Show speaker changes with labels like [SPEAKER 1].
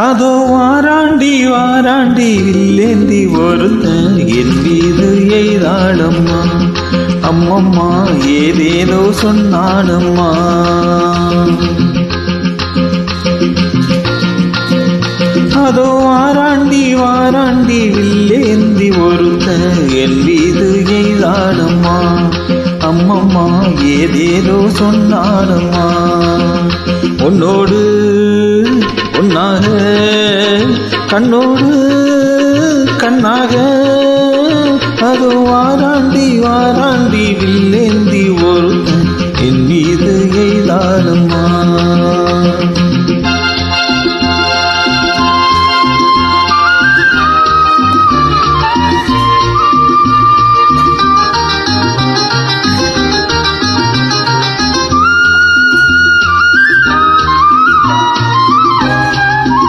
[SPEAKER 1] அதோ வாராண்டி வாராண்டி வில்லேந்தி ஒருத்தன் என் மீது எய்தாளம்மா. அம்மம்மா ஏதேதோ சொன்னாளம்மா. அதோ வாராண்டி வாராண்டி வில்லேந்தி ஒருத்தன் என் மீது எய்தாளம்மா. அம்மம்மா ஏதேதோ சொன்னாளம்மா. உன்னோடு உன்னாக கண்ணோடு கண்ணாக அது வாராண்டி வாராண்டி வில்லே.